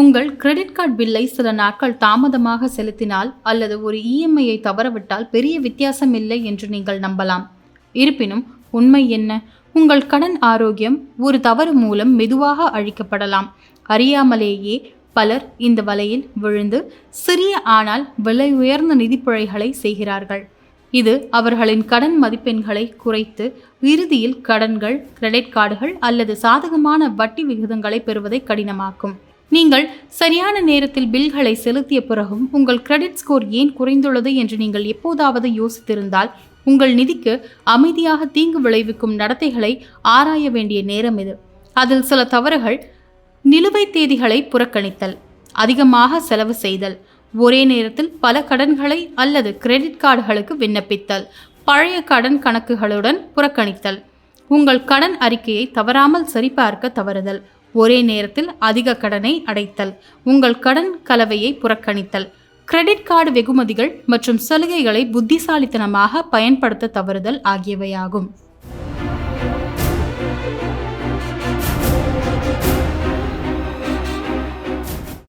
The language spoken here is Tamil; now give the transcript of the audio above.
உங்கள் கிரெடிட் கார்டு பில்லை சில நாட்கள் தாமதமாக செலுத்தினால் அல்லது ஒரு இஎம்ஐயை தவறவிட்டால் பெரிய வித்தியாசம் இல்லை என்று நீங்கள் நம்பலாம். இருப்பினும் உண்மை என்ன? உங்கள் கடன் ஆரோக்கியம் ஒரு தவறு மூலம் மெதுவாக அழிக்கப்படலாம். அறியாமலேயே பலர் இந்த வலையில் விழுந்து சிறிய ஆனால் விலை உயர்ந்த நிதிப்பிழைகளை செய்கிறார்கள். இது அவர்களின் கடன் மதிப்பெண்களை குறைத்து இறுதியில் கடன்கள் கிரெடிட் கார்டுகள் அல்லது சாதகமான வட்டி விகிதங்களை பெறுவதை கடினமாக்கும். நீங்கள் சரியான நேரத்தில் பில்களை செலுத்திய பிறகும் உங்கள் கிரெடிட் ஸ்கோர் ஏன் குறைந்துள்ளது என்று நீங்கள் எப்போதாவது யோசித்திருந்தால் உங்கள் நிதிக்கு அமைதியாக தீங்கு விளைவிக்கும் நடத்தைகளை ஆராய வேண்டிய நேரம் இது. அதில் சில தவறுகள் நிலுவைத் தேதிகளை புறக்கணித்தல் அதிகமாக செலவு செய்தல் ஒரே நேரத்தில் பல கடன்களை அல்லது கிரெடிட் கார்டுகளுக்கு விண்ணப்பித்தல் பழைய கடன் கணக்குகளுடன் புறக்கணித்தல் உங்கள் கடன் அறிக்கையை தவறாமல் சரிபார்க்க தவறுதல் ஒரே நேரத்தில் அதிக கடனை அடைத்தல் உங்கள் கடன் கலவையை புறக்கணித்தல் கிரெடிட் கார்டு வெகுமதிகள் மற்றும் சலுகைகளை புத்திசாலித்தனமாக பயன்படுத்த தவறுதல் ஆகியவையாகும்.